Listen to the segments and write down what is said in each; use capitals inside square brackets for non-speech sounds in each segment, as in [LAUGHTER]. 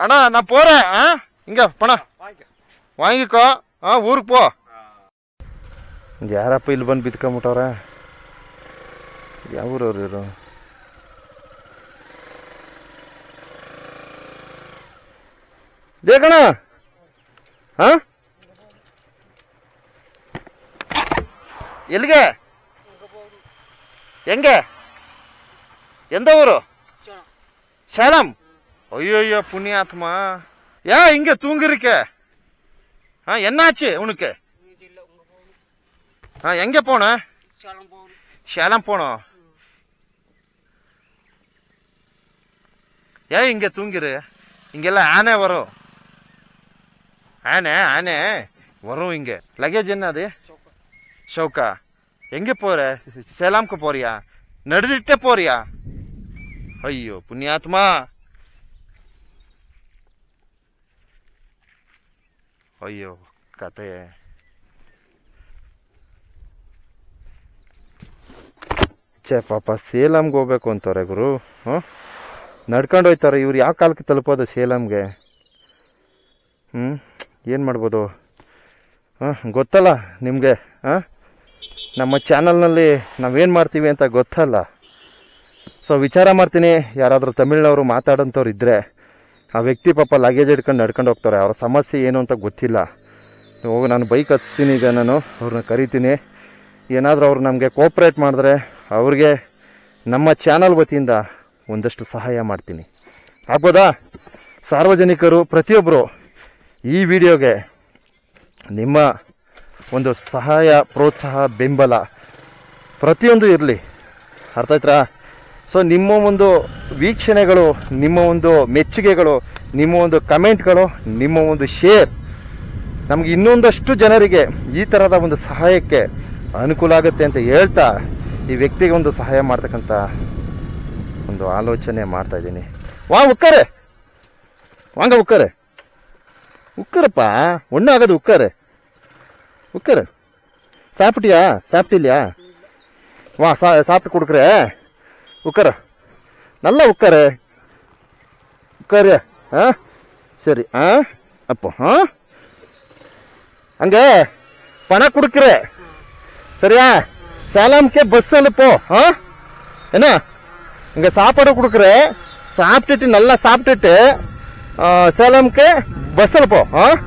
அண்ணா நான் போறேன் ஆ இங்க பணம் வாங்கிக்கோ ஆ ஊருக்கு போ ಯಾರಪ್ಪ ಇಲ್ಲಿ ಬಂದು ಬಿದ್ಕೊಂಬಿಟ್ಟವ್ರೆ ಯಾವ ಊರವ್ರು ಇವರು ದೇಕಣ ಹಾ ಎಲ್ಲಿಗೆ ಹೆಂಗೆ ಎಂದ ಊರು சேலம் ஐயோயோ புண்ணியாத்மா. ஏன் இங்க தூங்கிருக்க? ஆ என்னாச்சு உனக்கு? ஆ எங்க போன? சேலம் போனோம் ஏன் இங்க தூங்கிரு? இங்கெல்லாம் ஆனே வரும். ஆனே ஆனே. வரும் இங்க. லக்கேஜ் என்ன அது? ஷோக்கா எங்க போற? சேலாம்க்கு போறியா? நடுதிட்டே போறியா? ஐயோ புண்ணியாத்மா. ಅಯ್ಯೋ ಕತೆ ಛೇ, ಪಾಪ ಸೇಲಂಗೆ ಹೋಗ್ಬೇಕು ಅಂತಾರೆ ಗುರು, ಹಾಂ? ನಡ್ಕೊಂಡು ಹೋಯ್ತಾರೆ, ಇವ್ರು ಯಾವ ಕಾಲಕ್ಕೆ ತಲುಪೋದು ಸೇಲಂಗೆ? ಹ್ಞೂ ಏನು ಮಾಡ್ಬೋದು? ಹಾಂ, ಗೊತ್ತಲ್ಲ ನಿಮಗೆ, ಹಾಂ? ನಮ್ಮ ಚಾನಲ್ನಲ್ಲಿ ನಾವೇನು ಮಾಡ್ತೀವಿ ಅಂತ ಗೊತ್ತಲ್ಲ. ಸೊ, ವಿಚಾರ ಮಾಡ್ತೀನಿ, ಯಾರಾದರೂ ತಮಿಳ್ನವರು ಮಾತಾಡೋಂಥವ್ರು ಇದ್ದರೆ ಆ ವ್ಯಕ್ತಿ ಪಾಪ ಲಗೇಜ್ ಹಿಡ್ಕೊಂಡು ನಡ್ಕೊಂಡು ಹೋಗ್ತಾರೆ. ಅವರ ಸಮಸ್ಯೆ ಏನು ಅಂತ ಗೊತ್ತಿಲ್ಲ. ಹೋಗಿ ನಾನು ಬೈಕ್ ಹಚ್ತೀನಿ ಈಗ ನಾನು, ಅವ್ರನ್ನ ಕರಿತೀನಿ. ಏನಾದರೂ ಅವ್ರು ನಮಗೆ ಕೋಪ್ರೇಟ್ ಮಾಡಿದ್ರೆ ಅವ್ರಿಗೆ ನಮ್ಮ ಚಾನಲ್ ವತಿಯಿಂದ ಒಂದಷ್ಟು ಸಹಾಯ ಮಾಡ್ತೀನಿ. ಆಗ್ಬೋದಾ? ಸಾರ್ವಜನಿಕರು ಪ್ರತಿಯೊಬ್ಬರು ಈ ವಿಡಿಯೋಗೆ ನಿಮ್ಮ ಒಂದು ಸಹಾಯ, ಪ್ರೋತ್ಸಾಹ, ಬೆಂಬಲ ಪ್ರತಿಯೊಂದು ಇರಲಿ. ಅರ್ಥ ಆಯ್ತಾ ಸೊ ನಿಮ್ಮ ಒಂದು ವೀಕ್ಷಣೆಗಳು, ನಿಮ್ಮ ಒಂದು ಮೆಚ್ಚುಗೆಗಳು, ನಿಮ್ಮ ಒಂದು ಕಮೆಂಟ್ಗಳು, ನಿಮ್ಮ ಒಂದು ಶೇರ್ ನಮಗೆ ಇನ್ನೊಂದಷ್ಟು ಜನರಿಗೆ ಈ ಥರದ ಒಂದು ಸಹಾಯಕ್ಕೆ ಅನುಕೂಲ ಆಗುತ್ತೆ ಅಂತ ಹೇಳ್ತಾ ಈ ವ್ಯಕ್ತಿಗೆ ಒಂದು ಸಹಾಯ ಮಾಡ್ತಕ್ಕಂಥ ಒಂದು ಆಲೋಚನೆ ಮಾಡ್ತಾ ಇದ್ದೀನಿ. ವಾ, ಉಕ್ಕರೆ! ವಾಂಗ ಉಕ್ಕರೆ! ಉಕ್ಕರಪ್ಪ, ಒಣ್ಣ ಆಗೋದು ಉಕ್ಕರೆ. ಉಕ್ಕರೆ. ಸಾಪ್ಟಿಯಾ? ಸಾಪ್ಟಿಲ್ಯಾ ವಾ ಸಾಪ್ಟ್ ಕೊಡ್ಕ್ರೆ. உட்கார. நல்லா உட்காரு. உட்காரு. ஆ? சரி ஆ? அப்போ ஆ? அங்கே பணம் கொடுக்குற. சரியா? சேலம்கே பஸ் அனுப்போ. ஆ? என்ன? இங்கே சாப்பாடு கொடுக்குற. சாப்பிட்டுட்டு நல்லா சாப்பிட்டுட்டு ஆ, சேலம்க்கு பஸ் அனுப்போ. ஆ?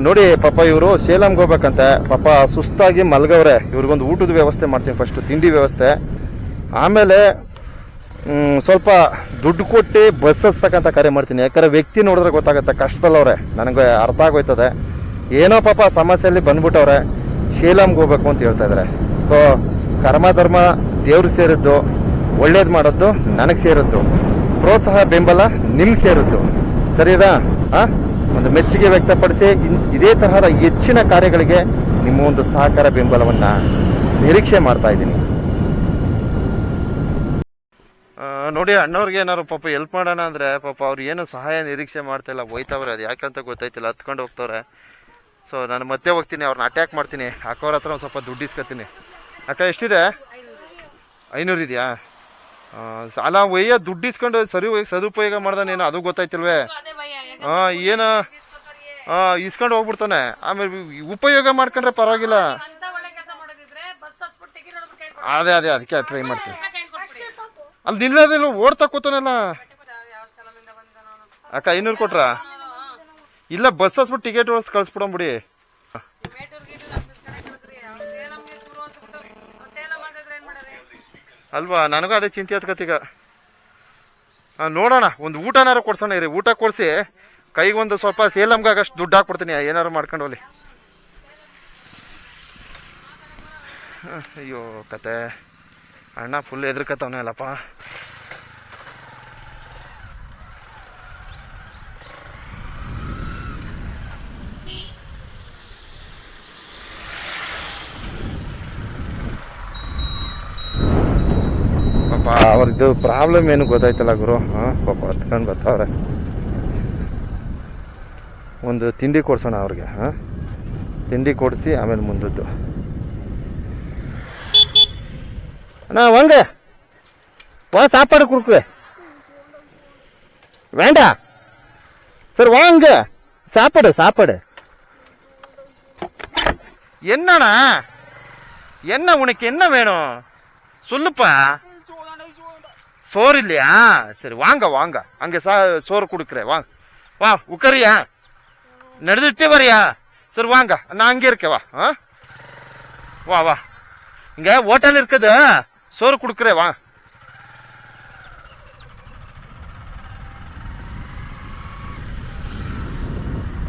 ನೋಡಿ, ಪಾಪ ಇವರು ಸೇಲಂಗೆ ಹೋಗ್ಬೇಕಂತೆ. ಪಾಪ ಸುಸ್ತಾಗಿ ಮಲ್ಗವ್ರೆ. ಇವ್ರಿಗೊಂದು ಊಟದ ವ್ಯವಸ್ಥೆ ಮಾಡ್ತೀನಿ ಫಸ್ಟ್ ತಿಂಡಿ ವ್ಯವಸ್ಥೆ. ಆಮೇಲೆ ಸ್ವಲ್ಪ ದುಡ್ಡು ಕೊಟ್ಟು ಬಸ್ ಕರೆ ಮಾಡ್ತೀನಿ. ಯಾಕಂದ್ರೆ ವ್ಯಕ್ತಿ ನೋಡಿದ್ರೆ ಗೊತ್ತಾಗುತ್ತೆ ಕಷ್ಟದಲ್ಲವ್ರೆ ನನಗೆ ಅರ್ಥ ಆಗೋಯ್ತದೆ. ಏನೋ ಪಾಪ ಸಮಸ್ಯೆಯಲ್ಲಿ ಬಂದ್ಬಿಟ್ಟವ್ರೆ. ಶೇಲಂಗೆ ಹೋಗ್ಬೇಕು ಅಂತ ಹೇಳ್ತಾ ಇದ್ದಾರೆ ಸೊ ಕರ್ಮ, ಧರ್ಮ ದೇವ್ರಿಗೆ ಸೇರಿದ್ದು, ಒಳ್ಳೇದು ಮಾಡೋದು ನನಗೆ ಸೇರಿದ್ದು. ಪ್ರೋತ್ಸಾಹ, ಬೆಂಬಲ ನಿಮ್ಗೆ ಸೇರಿದ್ದು. ಸರಿದಾ ಆ? ಒಂದು ಮೆಚ್ಚುಗೆ ವ್ಯಕ್ತಪಡಿಸಿ ಇದೇ ತರಹದ ಹೆಚ್ಚಿನ ಕಾರ್ಯಗಳಿಗೆ ನಿಮ್ಮ ಒಂದು ಸಹಕಾರ ಬೆಂಬಲವನ್ನ ನಿರೀಕ್ಷೆ ಮಾಡ್ತಾ ಇದ್ದೀನಿ. ನೋಡಿ ಅಣ್ಣವ್ರಿಗೆ ಏನಾದ್ರು ಪಾಪ ಹೆಲ್ಪ್ ಮಾಡೋಣ ಅಂದ್ರೆ ಪಾಪ ಅವ್ರು ಏನು ಸಹಾಯ ನಿರೀಕ್ಷೆ ಮಾಡ್ತಾ ಇಲ್ಲ ಹೋಯ್ತವ್ರೆ ಅದು ಯಾಕಂತ ಗೊತ್ತಾಯ್ತಿಲ್ಲ ಹತ್ಕೊಂಡು ಹೋಗ್ತವ್ರೆ. ಸೊ ನಾನು ಮತ್ತೆ ಹೋಗ್ತೀನಿ ಅವ್ರನ್ನ ಅಟ್ಯಾಕ್ ಮಾಡ್ತೀನಿ. ಅಕ್ಕವ್ರ ಹತ್ರ ಒಂದು ಸ್ವಲ್ಪ ದುಡ್ಡು ಇಸ್ಕೊತೀನಿ. ಅಕ್ಕ ಎಷ್ಟಿದೆ? ಐನೂರು ಇದೆಯಾ? ಸಾಲ ಒಯ್ಯ ದುಡ್ಡು ಇಸ್ಕೊಂಡು ಸರಿ ಹೋಗಿ ಸದುಪಯೋಗ ಮಾಡ್ದಾನೇನು ಅದು ಗೊತ್ತಾಯ್ತಿಲ್ವೇ? ಹಾ ಏನು? ಹಾಂ ಇಸ್ಕೊಂಡು ಹೋಗ್ಬಿಡ್ತಾನೆ. ಆಮೇಲೆ ಉಪಯೋಗ ಮಾಡ್ಕೊಂಡ್ರೆ ಪರವಾಗಿಲ್ಲ. ಅಂತ ಒಳ್ಳೆ ಕೆಲಸ ಮಾಡೋದಿದ್ರೆ ಬಸ್ ಹಸ್ಬಿಟ್ಟು ಟಿಕೆಟ್ ಹಿಡಿದು ಕೈ ಕೊಡು. ಅದೇ ಅದೇ ಅದಕ್ಕೆ ಟ್ರೈ ಮಾಡ್ತೀನಿ. ಅಲ್ಲಿ ನಿಲ್ಲೋದಿಲ್ಲ ಓಡ್ತಾ ಕೂತಾನಲ್ಲ. ಅಕ್ಕ ಐನೂರು ಕೊಟ್ರಾ? ಇಲ್ಲ ಬಸ್ ಹಸ್ಬಿಟ್ಟು ಟಿಕೆಟ್ ಹೊಡ್ಸ್ ಕಳ್ಸ್ಬಿಡಂಬಿಡಿ? ಅಲ್ವಾ ನನಗೂ ಅದೇ ಚಿಂತೆ ಆತ್ಕತ್ತೀಗ ಹಾಂ ನೋಡೋಣ ಒಂದು ಊಟನಾರು ಕೊಡ್ಸೋಣ ಇರಿ. ಊಟ ಕೊಡಿಸಿ. ಕೈಗೊಂದು ಸ್ವಲ್ಪ ಸೇಲಮ್ಗೆ ಆಗಷ್ಟು ದುಡ್ಡು ಹಾಕ್ಬಿಡ್ತೀನಿ. ಏನಾರು ಮಾಡ್ಕೊಂಡು ಹೋಗ್ಲಿ. ಅಯ್ಯೋ, ಕತೆ. ಅಣ್ಣ ಫುಲ್ ಎದ್ರಕತ್ತವನೇ ಅಲ್ಲಪ್ಪ ಪಾಪ ಅವ್ರದ್ದು ಪ್ರಾಬ್ಲಮ್ ಏನು ಗೊತ್ತಾಯ್ತಲ್ಲ ಗುರು? ಹಾಂ, ಪಾಪ ಹತ್ಕೊಂಡು ಬರ್ತಾವ್ರೆ ಒಂದು ತಿಂಡಿ ಕೊಡ್ಸೋಣ ಅವ್ರಿಗೆ ಹಾಂ ತಿಂಡಿ ಕೊಡಿಸಿ ಆಮೇಲೆ ಮುಂದದ್ದು ಅಣ್ಣ ವಾಂಗ வா சாப்பாடு கொடுக்குறேன் வேண்டாம் சரி வாங்க சாப்பாடு சாப்பாடு என்னண்ணா என்ன உனக்கு என்ன வேணும் சொல்லுப்பா சோறு இல்லையா சரி வாங்க வாங்க அங்க சா சோறு கொடுக்குறேன் வாங்க வா உட்காரியா நடந்துட்டே வரியா சரி வாங்க நான் அங்கே இருக்கேன் வா ஆ? வா வா இங்க ஹோட்டல் இருக்குது சோறு கொடுக்குறேன் வா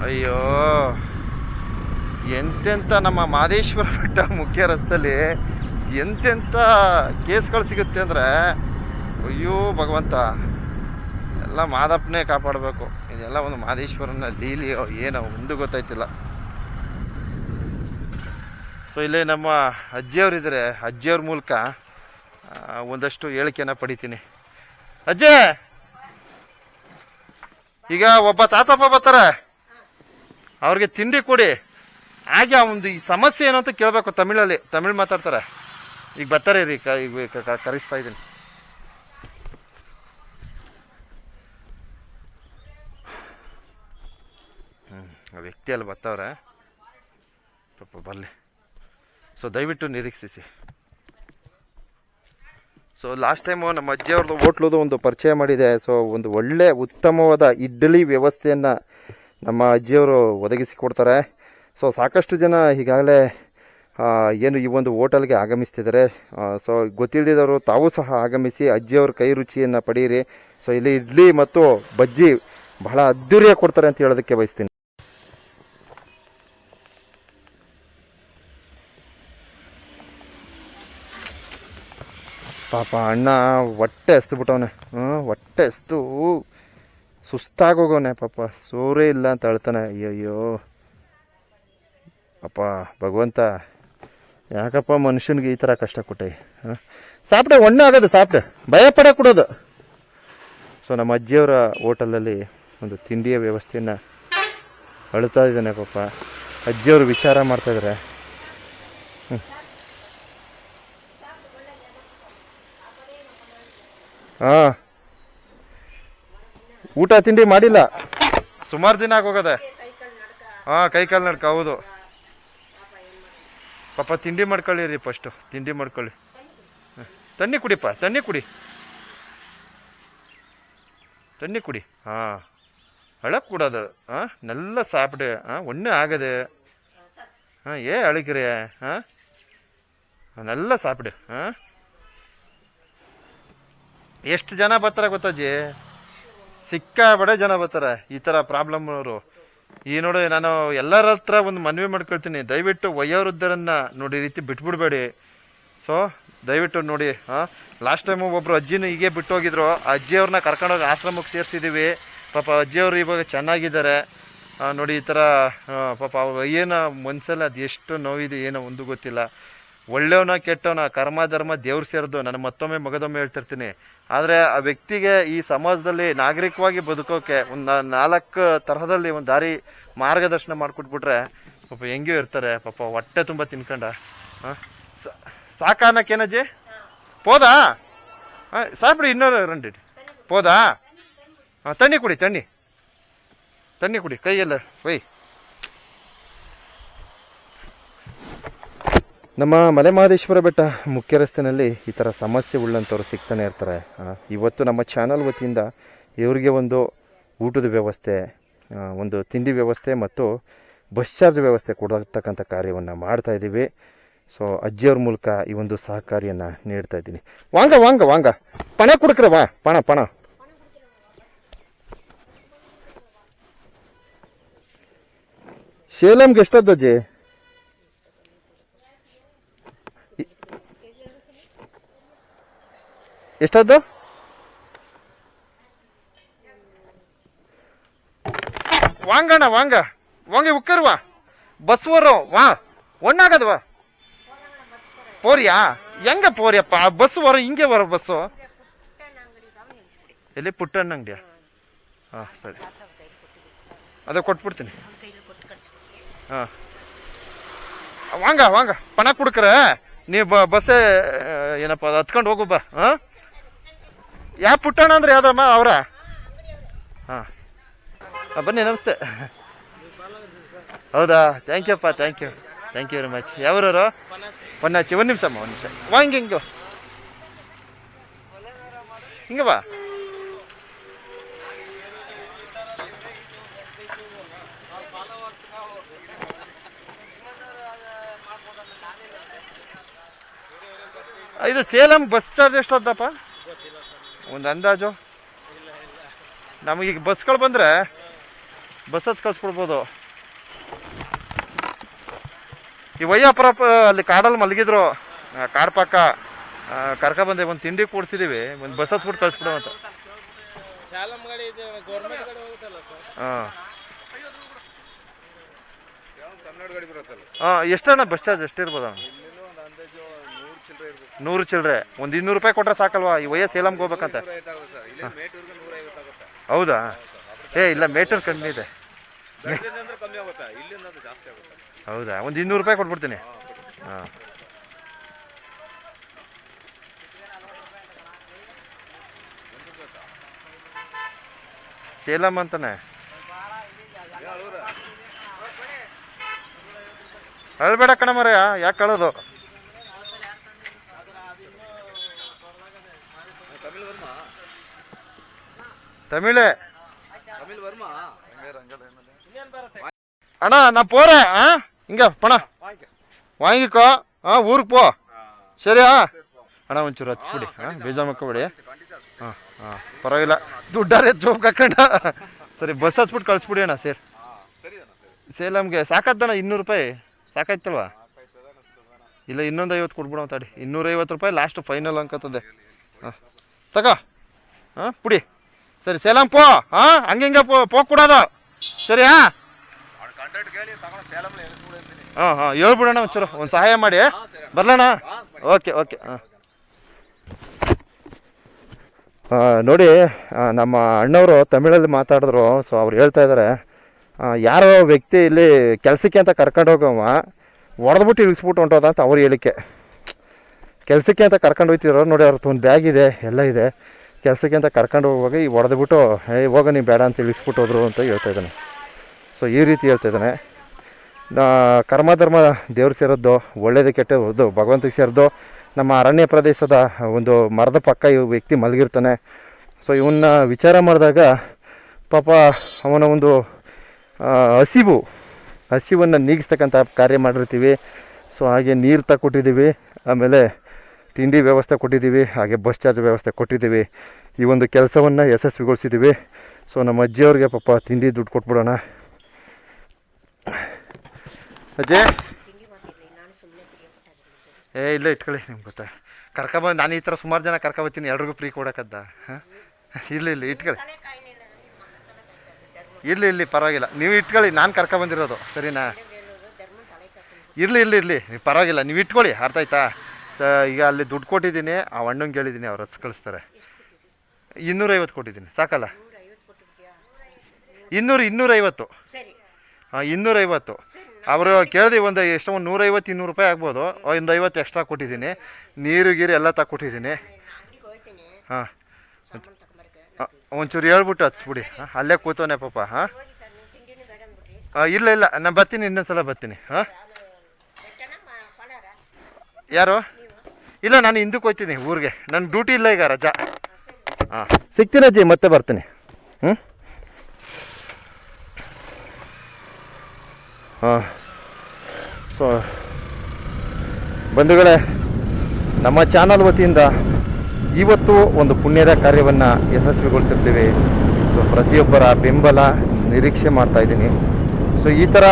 ಅಯ್ಯೋ ಎಂತೆಂತ ನಮ್ಮ ಮಾದೇಶ್ವರ ಬೆಟ್ಟ ಮುಖ್ಯ ರಸ್ತೆಯಲ್ಲಿ ಎಂತೆಂತ ಕೇಸ್ಗಳು ಸಿಗುತ್ತೆ ಅಂದ್ರೆ ಅಯ್ಯೋ ಭಗವಂತ ಎಲ್ಲ ಮಾದಪ್ಪನೇ ಕಾಪಾಡಬೇಕು. ಇದೆಲ್ಲ ಒಂದು ಮಾದೇಶ್ವರನ ಲೀಲಿಯೋ ಏನೋ ಒಂದು ಗೊತ್ತಾಯ್ತಿಲ್ಲ. ಸೊ ಇಲ್ಲಿ ನಮ್ಮ ಅಜ್ಜಿಯವ್ರಿದ್ದಾರೆ. ಅಜ್ಜಿಯವ್ರ ಮೂಲಕ ಒಂದಷ್ಟು ಹೇಳಿಕೆನ ಪಡಿತೀನಿ. ಅಜ್ಜೆ! ಈಗ ಒಬ್ಬ ತಾತಪ್ಪ ಬರ್ತಾರೆ. ಅವ್ರಿಗೆ ತಿಂಡಿ ಕೊಡಿ. ಹಾಗೆ ಒಂದು ಈ ಸಮಸ್ಯೆ ಏನು ಅಂತ ಕೇಳಬೇಕು ತಮಿಳಲ್ಲಿ. ತಮಿಳು ಮಾತಾಡ್ತಾರೆ. ಈಗ ಬರ್ತಾರೆ ರೀ, ಈಗ ಕರೆಸ್ತಾ ಇದ್ದೀನಿ. ವ್ಯಕ್ತಿ ಅಲ್ಲಿ ಬರ್ತಾವ್ರೆ ಪಾಪ ಬರಲಿ ಸೊ ದಯವಿಟ್ಟು ನಿರೀಕ್ಷಿಸಿ. ಸೊ ಲಾಸ್ಟ್ ಟೈಮು ನಮ್ಮ ಅಜ್ಜಿಯವ್ರದ್ದು ಹೋಟ್ಲದು ಒಂದು ಪರಿಚಯ ಮಾಡಿದೆ. ಸೊ ಒಂದು ಒಳ್ಳೆ ಉತ್ತಮವಾದ ಇಡ್ಲಿ ವ್ಯವಸ್ಥೆಯನ್ನು ನಮ್ಮ ಅಜ್ಜಿಯವರು ಒದಗಿಸಿ ಕೊಡ್ತಾರೆ. ಸೊ ಸಾಕಷ್ಟು ಜನ ಈಗಾಗಲೇ ಏನು ಈ ಒಂದು ಹೋಟೆಲ್ಗೆ ಆಗಮಿಸ್ತಿದ್ದಾರೆ. ಸೊ ಗೊತ್ತಿಲ್ಲದಿದ್ದವರು ತಾವು ಸಹ ಆಗಮಿಸಿ ಅಜ್ಜಿಯವ್ರ ಕೈ ರುಚಿಯನ್ನು ಪಡೀರಿ ಸೊ ಇಲ್ಲಿ ಇಡ್ಲಿ ಮತ್ತು ಬಜ್ಜಿ ಬಹಳ ಅದ್ದೂರಿಯಾಗಿ ಕೊಡ್ತಾರೆ ಅಂತ ಹೇಳೋದಕ್ಕೆ ಬಯಸ್ತೀನಿ. ಪಾಪ ಅಣ್ಣ ಹೊಟ್ಟೆ ಹಸ್ತು ಬಿಟ್ಟವನೆ. ಹ್ಞೂ ಹೊಟ್ಟೆ ಹಸ್ತು ಸುಸ್ತಾಗೋಗವನೆ ಪಾಪ. ಸೋರೇ ಇಲ್ಲ ಅಂತ ಅಳ್ತಾನೆ ಅಯ್ಯಯ್ಯೋ. ಅಪ್ಪ, ಭಗವಂತ, ಯಾಕಪ್ಪ ಮನುಷ್ಯನಿಗೆ ಈ ಥರ ಕಷ್ಟ ಕೊಟ್ಟೆ? ಹಾಂ? ಸಾಪ್ಡೆ, ಒಣ್ಣೆ ಆಗೋದು ಸಾಪ್ಡೆ. ಭಯ ಪಡ ಕೊಡೋದು ಸೊ ನಮ್ಮ ಅಜ್ಜಿಯವರ ಹೋಟೆಲಲ್ಲಿ ಒಂದು ತಿಂಡಿಯ ವ್ಯವಸ್ಥೆಯನ್ನು ಅಳ್ತಾ ಇದ್ದಾನೆ ಪಾಪ. ಅಜ್ಜಿಯವರು ವಿಚಾರ ಮಾಡ್ತಾ ಹಾ. ಊಟ ತಿಂಡಿ ಮಾಡಿಲ್ಲ? ಸುಮಾರು ದಿನ ಆಗೋಗದೆ ಹಾ, ಕೈ ಕಾಲು ನಡ್ಕ, ಹೌದು. ಪಾಪ, ತಿಂಡಿ ಮಾಡ್ಕೊಳ್ಳಿ ರೀ ಫಸ್ಟು, ತಿಂಡಿ ಮಾಡ್ಕೊಳ್ಳಿ. ತಣ್ಣಿ ಕುಡಿಪ್ಪ ತಣ್ಣಿ ಕುಡಿ. ತಣ್ಣಿ ಕುಡಿ, ಹಾ. ಅಳಕ್ ಕೂಡದು, ಹಾ, ನೆಲ್ಲ ಸಾಪಿಡು, ಹಾ, ಒಣ್ಣೆ ಆಗದೆ. ಹಾ, ಏ ಅಳಿಕ್ರಿ ಹಾ. ನೆಲ್ಲ ಸಾಪಿಡು, ಹಾ. ಎಷ್ಟು ಜನ ಬರ್ತಾರೆ ಗೊತ್ತಜ್ಜಿ ಸಿಕ್ಕಾಬಡೆ ಜನ ಬರ್ತಾರೆ. ಈ ಥರ ಪ್ರಾಬ್ಲಮ್ ಅವರು ಈ ನೋಡಿ, ನಾನು ಎಲ್ಲರ ಹತ್ರ ಒಂದು ಮನವಿ ಮಾಡ್ಕೊಳ್ತೀನಿ. ದಯವಿಟ್ಟು ವಯೋವೃದ್ಧರನ್ನು ನೋಡಿ ರೀತಿ ಬಿಟ್ಬಿಡ್ಬೇಡಿ. ಸೊ ದಯವಿಟ್ಟು ನೋಡಿ ಹಾಂ ಲಾಸ್ಟ್ ಟೈಮು ಒಬ್ಬರು ಅಜ್ಜಿನೂ ಹೀಗೆ ಬಿಟ್ಟೋಗಿದ್ರು. ಆ ಅಜ್ಜಿಯವ್ರನ್ನ ಕರ್ಕೊಂಡೋಗಿ ಆಶ್ರಮಕ್ಕೆ ಸೇರಿಸಿದ್ದೀವಿ ಪಾಪ ಅಜ್ಜಿಯವರು ಇವಾಗ ಚೆನ್ನಾಗಿದ್ದಾರೆ. ನೋಡಿ, ಈ ಥರ ಪಾಪ ಏನು ಮನಸಲ್ಲಿ ಅದು ಎಷ್ಟು ನೋವಿದೆ, ಏನೋ ಒಂದು ಗೊತ್ತಿಲ್ಲ. ಒಳ್ಳೆಯವನ ಕೆಟ್ಟವನ, ಕರ್ಮ, ಧರ್ಮ ದೇವ್ರು ಸೇರಿದು ನಾನು ಮತ್ತೊಮ್ಮೆ ಮಗದೊಮ್ಮೆ ಹೇಳ್ತಿರ್ತೀನಿ. ಆದರೆ ಆ ವ್ಯಕ್ತಿಗೆ ಈ ಸಮಾಜದಲ್ಲಿ ನಾಗರಿಕವಾಗಿ ಬದುಕೋಕೆ ಒಂದು ನಾಲ್ಕು ತರಹದಲ್ಲಿ ಒಂದು ದಾರಿ ಮಾರ್ಗದರ್ಶನ ಮಾಡಿಕೊಟ್ಬಿಟ್ರೆ ಪಾಪ ಹೆಂಗೋ ಇರ್ತಾರೆ, ಪಾಪ ಹೊಟ್ಟೆ ತುಂಬ ತಿನ್ಕಂಡ. ಹಾಂ? ಸಾಕಾನಕ್ಕೇನಜ್ಜಿ ಪೋದಾ? ಹಾಂ ಸಾಬ್ರಿ ಇನ್ನೂರು ರಂಡಿ ಪೋದಾ? ಹಾಂ ತಣ್ಣಿ ಕುಡಿ ತಣ್ಣಿ ತಣ್ಣಿ ಕುಡಿ, ಕೈಯೆಲ್ಲ ಒಯ್. ನಮ್ಮ ಮಲೆಮಹದೇಶ್ವರ ಬೆಟ್ಟ ಮುಖ್ಯ ರಸ್ತೆಯಲ್ಲಿ ಈ ಥರ ಸಮಸ್ಯೆ ಉಳ್ಳಂಥವ್ರು ಸಿಗ್ತಾನೆ ಇರ್ತಾರೆ. ಇವತ್ತು ನಮ್ಮ ಚಾನಲ್ ವತಿಯಿಂದ ಇವರಿಗೆ ಒಂದು ಊಟದ ವ್ಯವಸ್ಥೆ ಒಂದು ತಿಂಡಿ ವ್ಯವಸ್ಥೆ ಮತ್ತು ಬಸ್ ಚಾರ್ಜ್ ವ್ಯವಸ್ಥೆ ಕೊಡತಕ್ಕಂಥ ಕಾರ್ಯವನ್ನು ಮಾಡ್ತಾ ಇದ್ದೀವಿ. ಸೊ ಅಜ್ಜಿಯವ್ರ ಮೂಲಕ ಈ ಒಂದು ಸಹಕಾರಿಯನ್ನು ನೀಡ್ತಾ ಇದ್ದೀನಿ. ವಾಂಗ ವಾಂಗ ವಾಂಗ. ಪಣ ಕುಡ್ಕ್ರೆ ವಾ ಪಣ ಪಣ. ಶೇಲಮ್ಗೆ ಎಷ್ಟದ್ದು ಅಜ್ಜಿ? ಎಷ್ಟದ್ದು ವಾಂಗಣ ವಾಂಗ ವಾಂಗೆ ಉಕ್ಕರ್ವ ಬಸ್ವರು ವಾ ಒಣ್ಣಾಗದ್ವಾ ಪೋರಿಯಾ ಹೆಂಗ ಪೋರಿಯಪ್ಪ ಬಸ್ ಬರೋ ಹಿಂಗೆ ಬರೋ ಬಸ್ಸು ಎಲ್ಲಿ ಪುಟ್ಟಣ್ಣ ಅಂಗಡಿಯ ಹಾಂ ಸರಿ ಅದೇ ಕೊಟ್ಬಿಡ್ತೀನಿ ಹಾಂ ವಾಂಗ ವಾಂಗ ಪಣ ಕುಡ್ಕ್ರೆ ನೀವು ಬಸ್ಸೇ ಏನಪ್ಪ ಅದು ಹತ್ಕೊಂಡು ಹೋಗು ಬಾ ಹಾಂ ಯಾ ಪುಟ್ಟಣ್ಣ ಅಂದ್ರೆ ಯಾವ್ದಮ್ಮ ಅವರ? ಹಾ. ಬನ್ನಿ, ನಮಸ್ತೆ. ಹೌದಾ? ಥ್ಯಾಂಕ್ ಯು ಅಪ್ಪ thank you thank you very much ಯಾವ್ರವರು? ಒಂದು ನಿಮಿಷ ಅಮ್ಮ, ಒಂದು ನಿಮಿಷ. ವಾಂಗ್ ಹಿಂಗ, ಹಿಂಗೆ ಬಾ ಇದು ಸೇಲಂ ಬಸ್ ಚಾರ್ಜ್ ಎಷ್ಟೊದ್ದಪ್ಪ ಒಂದು ಅಂದಾಜು? ನಮಗೀಗ ಬಸ್ಗಳು ಬಂದರೆ ಬಸ್ಸಸ್ ಕಳ್ಸ್ಬಿಡ್ಬೋದು. ಈ ವಯ್ಯಪ್ಪರ ಅಲ್ಲಿ ಕಾಡಲ್ಲಿ ಮಲಗಿದ್ರು. ಕಾಡ್ ಪಕ್ಕ ಕರ್ಕ ಬಂದೆ ಒಂದು ತಿಂಡಿ ಕೂಡಿಸಿದೀವಿ ಒಂದು ಬಸ್ ಹಚ್ಬಿಟ್ಟು ಕಳಿಸ್ಬಿಡು ಅಂತ. ಹಾಂ ಹಾಂ ಎಷ್ಟಣ್ಣ ಬಸ್ ಚಾರ್ಜ್ ಎಷ್ಟಿರ್ಬೋದು ಅಣ್ಣ ಇಲ್ಲಿಂದ ಒಂದು ಅಂದಾಜು ನೂರು ಚಿಲ್ಲರೆ ಒಂದು ಇನ್ನೂರು ರೂಪಾಯಿ ಕೊಟ್ರೆ ಸಾಕಲ್ವಾ? ಈ ವಯಸ್ಸು ಸೇಲಮ್ಗೆ ಹೋಗ್ಬೇಕಂತ. ಹೌದಾ? ಏ ಇಲ್ಲ ಮೇಟರ್ ಕಮ್ಮಿ ಇದೆ. ಹೌದಾ? ಒಂದು ಇನ್ನೂರು ರೂಪಾಯಿ ಕೊಟ್ಬಿಡ್ತೀನಿ. ಹಾಂ ಕೊಡಿ ಸೇಲಂ ಅಂತಾನೆ? ಅಳ್ಬೇಡ ಕಣ ಮರ ಯಾಕೆ ಕಳೋದು ತಮಿಳೇ ತಮಿಳ್ ವರ್ಮ ಅಣ್ಣ ನಾ போறே ஆ இங்க பணம் வாங்கிக்கோ ஆ ஊருக்கு போ சரியா ಅಣ್ಣ ಒಂಚೂರು ಹಚ್ಬಿಡಿ ಹಾಂ ಬೇಜಾರು ಮಾಡ್ಕೊಬೇಡಿ ಹಾಂ ಹಾಂ ಪರವಾಗಿಲ್ಲ ದುಡ್ಡಾರೆ ಜೋಬ್ ಹಾಕೊಂಡ ಸರಿ ಬಸ್ ಹಚ್ಬಿಟ್ಟು ಕಳಿಸ್ಬಿಡಿ ಅಣ್ಣ ಸೇರ್ ಸರಿ ಅಣ್ಣ ಸರಿ ಸೇಲಮ್ಗೆ ಸಾಕಾದ್ದಣ್ಣ ಇನ್ನೂರು ರೂಪಾಯಿ ಸಾಕಾಯ್ತಲ್ವಾ ಸಾಕಾಯ್ತದ ಅನಿಸ್ತದ ಇಲ್ಲ ಇನ್ನೊಂದು ಐವತ್ತು ಕೊಟ್ಬಿಡೋ ತಡಿ ಇನ್ನೂರೈವತ್ತು ರೂಪಾಯಿ ಲಾಸ್ಟ್ ಫೈನಲ್ ಅನ್ಕೋತದೆ ಹಾಂ ತಗೋ ಹಾಂ ಪುಡಿ ಸರಿ, ಸೇಲಂ ಪೋ, ಹಾಂ? ಹಂಗೆ ಪೋ ಪೋ ಕೊಡೋದು ಸರಿಯಾ? ಹಾಂ ಹಾಂ, ಹೇಳ್ಬಿಡೋಣ ಒಂಚೂರು, ಒಂದು ಸಹಾಯ ಮಾಡಿ. ಬರ್ಲಣ್ಣ? ಓಕೆ ಓಕೆ, ಹಾಂ. ನೋಡಿ ನಮ್ಮ ಅಣ್ಣವರು ತಮಿಳಲ್ಲಿ ಮಾತಾಡಿದ್ರು, ಸೊ ಅವ್ರು ಹೇಳ್ತಾ ಇದ್ದಾರೆ ಯಾರೋ ವ್ಯಕ್ತಿ ಇಲ್ಲಿ ಕೆಲಸಕ್ಕೆ ಅಂತ ಕರ್ಕೊಂಡು ಹೋಗವ ಹೊಡೆದ್ಬಿಟ್ಟು ಇಳಿಸ್ಬಿಟ್ಟು ಹೊಂಟೋದ ಅಂತ ಅವ್ರು ಹೇಳಿಕೆ. ಕೆಲಸಕ್ಕೆ ಅಂತ ಕರ್ಕೊಂಡು ಹೋಗ್ತಿದ್ರು, ನೋಡಿ, ಅವ್ರದ್ದು ಒಂದು ಬ್ಯಾಗ್ ಇದೆ, ಎಲ್ಲ ಇದೆ. ಕೆಲಸಕ್ಕೆ ಅಂತ ಕರ್ಕೊಂಡು ಹೋಗುವಾಗ ಈ ಹೊಡೆದ್ಬಿಟ್ಟು ಏ, ಹೋಗ ನೀವು ಬೇಡ ಅಂತ ಇಳಿಸ್ಬಿಟ್ಟು ಹೋದ್ರು ಅಂತ ಹೇಳ್ತಾ ಇದ್ದಾನೆ. ಸೊ ಈ ರೀತಿ ಹೇಳ್ತಾ ಇದ್ದಾನೆ. ಕರ್ಮ ಧರ್ಮ ದೇವ್ರು ಸೇರೋದು ಒಳ್ಳೇದು, ಕೆಟ್ಟದ್ದು ಭಗವಂತಗೆ ಸೇರಿದ್ದು ನಮ್ಮ ಅರಣ್ಯ ಪ್ರದೇಶದ ಒಂದು ಮರದ ಪಕ್ಕ ಇವ್ ವ್ಯಕ್ತಿ ಮಲಗಿರ್ತಾನೆ. ಸೊ ಇವನ್ನ ವಿಚಾರ ಮಾಡಿದಾಗ ಪಾಪ ಅವನ ಒಂದು ಹಸಿವು, ಹಸಿವನ್ನು ನೀಗಿಸ್ತಕ್ಕಂಥ ಕಾರ್ಯ ಮಾಡಿರ್ತೀವಿ. ಸೊ ಹಾಗೆ ನೀರು ತಕ್ಕೊಟ್ಟಿದ್ದೀವಿ. ಆಮೇಲೆ ತಿಂಡಿ ವ್ಯವಸ್ಥೆ ಕೊಟ್ಟಿದ್ದೀವಿ, ಹಾಗೆ ಬಸ್ ಚಾರ್ಜ್ ವ್ಯವಸ್ಥೆ ಕೊಟ್ಟಿದ್ದೀವಿ. ಈ ಒಂದು ಕೆಲಸವನ್ನು ಯಶಸ್ವಿಗೊಳಿಸಿದ್ದೀವಿ. ಸೊ ನಮ್ಮ ಅಜ್ಜಿಯವ್ರಿಗೆ ಪಾಪ ತಿಂಡಿ ದುಡ್ಡು ಕೊಟ್ಬಿಡೋಣ. ಅಜ್ಜೆ? ಏ, ಇಲ್ಲ ಇಟ್ಕೊಳ್ಳಿ, ನಿಮ್ಗೆ ಗೊತ್ತಾ. ಕರ್ಕೊಬಂದು ನಾನು ಈ ಥರ ಸುಮಾರು ಜನ ಕರ್ಕೊಬತ್ತೀನಿ, ಎಲ್ರಿಗೂ ಫ್ರೀ ಕೊಡೋಕ್ಕದ್ದ ಹಾಂ? ಇಲ್ಲ ಇಲ್ಲ, ಇಟ್ಕೊಳ್ಳಿ. ಇರಲಿ ಇಲ್ಲಿ ಪರವಾಗಿಲ್ಲ. ನೀವು ಇಟ್ಕೊಳ್ಳಿ, ನಾನು ಕರ್ಕೊಬಂದಿರೋದು. ಸರಿನಾ? ಇರಲಿ ಇರಲಿ ಇರಲಿ. ಪರವಾಗಿಲ್ಲ, ನೀವು ಇಟ್ಕೊಳ್ಳಿ, ಅರ್ಥ ಆಯ್ತಾ? ಈಗ ಅಲ್ಲಿ ದುಡ್ಡು ಕೊಟ್ಟಿದ್ದೀನಿ, ಆ ಅಣ್ಣಂಗೆ ಹೇಳಿದ್ದೀನಿ ಅವ್ರು ಹತ್ತು ಕಳಿಸ್ತಾರೆ. ಇನ್ನೂರೈವತ್ತು ಕೊಟ್ಟಿದ್ದೀನಿ, ಸಾಕಲ್ಲ? ಇನ್ನೂರು, ಇನ್ನೂರೈವತ್ತು. ಹಾಂ, ಇನ್ನೂರೈವತ್ತು. ಅವರು ಕೇಳಿದೆ ಒಂದು ಎಷ್ಟು ಒಂದು ನೂರೈವತ್ತು, ಇನ್ನೂರು ರೂಪಾಯಿ ಆಗ್ಬೋದು. ಒಂದು ಐವತ್ತು ಎಕ್ಸ್ಟ್ರಾ ಕೊಟ್ಟಿದ್ದೀನಿ. ನೀರು, ಗೀರು ಎಲ್ಲ ತಗೊಟ್ಟಿದ್ದೀನಿ ಕೊಟ್ಟಿದ್ದೀನಿ ಹೋಗ್ತೀನಿ ಹಾಂ, ಒಂಚೂರು ಹೇಳ್ಬಿಟ್ಟು ಹಚ್ಬಿಡಿ ಹಾಂ, ಅಲ್ಲೇ ಕೂತವನೆ ಪಾಪ, ಹಾಂ? ಇಲ್ಲ ಇಲ್ಲ ನಾನು ಬರ್ತೀನಿ ಇನ್ನೊಂದು ಸಲ ಬರ್ತೀನಿ, ಹಾಂ? ಯಾರು? ಇಲ್ಲ, ನಾನು ಹಿಂದಕ್ಕೆ ಹೋಗ್ತೀನಿ ಊರಿಗೆ. ನನ್ನ ಡ್ಯೂಟಿ ಇಲ್ಲ ಈಗ ರಜಾ. ಹಾಂ. ಸಿಗ್ತೀನಿ ಅಜ್ಜಿ? ಮತ್ತೆ ಬರ್ತೀನಿ. ಹ್ಞೂ ಹಾಂ. ಸೊ ಬಂಧುಗಳೇ, ನಮ್ಮ ಚಾನಲ್ ವತಿಯಿಂದ ಇವತ್ತು ಒಂದು ಪುಣ್ಯದ ಕಾರ್ಯವನ್ನು ಯಶಸ್ವಿಗೊಳಿಸಿರ್ತೀವಿ. ಸೊ ಪ್ರತಿಯೊಬ್ಬರ ಬೆಂಬಲ ನಿರೀಕ್ಷೆ ಮಾಡ್ತಾ ಇದ್ದೀನಿ. ಸೊ ಈ ಥರ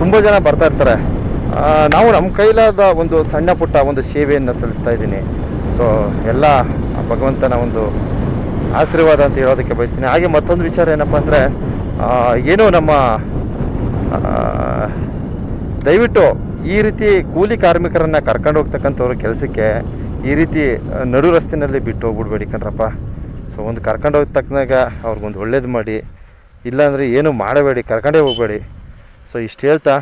ತುಂಬ ಜನ ಬರ್ತಾ ಇರ್ತಾರೆ. ನಾವು ನಮ್ಮ ಕೈಲಾದ ಒಂದು ಸಣ್ಣ ಪುಟ್ಟ ಒಂದು ಸೇವೆಯನ್ನು ಸಲ್ಲಿಸ್ತಾ ಇದ್ದೀನಿ. ಸೊ ಎಲ್ಲ ಭಗವಂತನ ಒಂದು ಆಶೀರ್ವಾದ ಅಂತ ಹೇಳೋದಕ್ಕೆ ಬಯಸ್ತೀನಿ. ಹಾಗೆ ಮತ್ತೊಂದು ವಿಚಾರ ಏನಪ್ಪ ಅಂದರೆ ಏನು ನಮ್ಮ ದಯವಿಟ್ಟು ಈ ರೀತಿ ಕೂಲಿ ಕಾರ್ಮಿಕರನ್ನು ಕರ್ಕೊಂಡು ಹೋಗ್ತಕ್ಕಂಥವ್ರ ಕೆಲಸಕ್ಕೆ ಈ ರೀತಿ ನಡು ರಸ್ತೆನಲ್ಲಿ ಬಿಟ್ಟು ಹೋಗ್ಬಿಡ್ಬೇಡಿ ಕಣ್ರಪ್ಪ. ಸೊ ಒಂದು ಕರ್ಕೊಂಡು ಹೋಗಿದ ತಕ್ಕನಾಗ ಅವ್ರಿಗೊಂದು ಒಳ್ಳೇದು ಮಾಡಿ. ಇಲ್ಲಾಂದರೆ ಏನು ಮಾಡಬೇಡಿ, ಕರ್ಕೊಂಡೇ ಹೋಗಬೇಡಿ. ಸೊ ಇಷ್ಟು ಹೇಳ್ತಾ.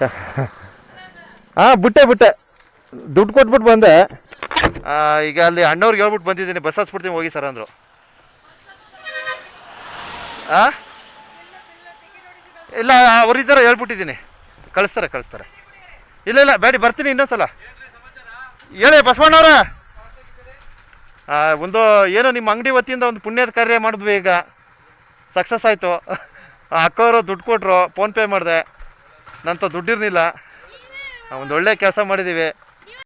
[LAUGHS] ಹಾಂ ಬಿಟ್ಟೆ ಬಿಟ್ಟೆ. ದುಡ್ಡು ಕೊಟ್ಬಿಟ್ಟು ಬಂದೆ. ಆ, ಈಗ ಅಲ್ಲಿ ಅಣ್ಣವ್ರಿಗೆ ಹೇಳ್ಬಿಟ್ಟು ಬಂದಿದ್ದೀನಿ ಬಸ್ ಹಾಸ್ಬಿಡ್ತೀನಿ ಹೋಗಿ ಸರ್ ಅಂದರು. ಆ? ಇಲ್ಲ ಅವರಿದ್ದಾರೆ ಹೇಳ್ಬಿಟ್ಟಿದ್ದೀನಿ. ಕಳಿಸ್ತಾರೆ ಕಳಿಸ್ತಾರೆ. ಇಲ್ಲ ಇಲ್ಲ ಬೇಡಿ ಬರ್ತೀನಿ ಇನ್ನೊಂದ್ಸಲ. ಹೇಳಿ ಬಸವಣ್ಣವ್ರ ಒಂದು ಏನೋ ನಿಮ್ಮ ಅಂಗಡಿ ವತಿಯಿಂದ ಒಂದು ಪುಣ್ಯದ ಕಾರ್ಯ ಮಾಡಿದ್ವಿ ಈಗ. ಸಕ್ಸಸ್ ಆಯಿತು. ಅಕ್ಕವರು ದುಡ್ಡು ಕೊಟ್ಟರು ಫೋನ್ಪೇ ಮಾಡಿದೆ. ನಂತ ದುಡ್ಡಿರ್ಲಿಲ್ಲ ಒಂದು ಒಳ್ಳೆ ಕೆಲಸ ಮಾಡಿದ್ದೀವಿ.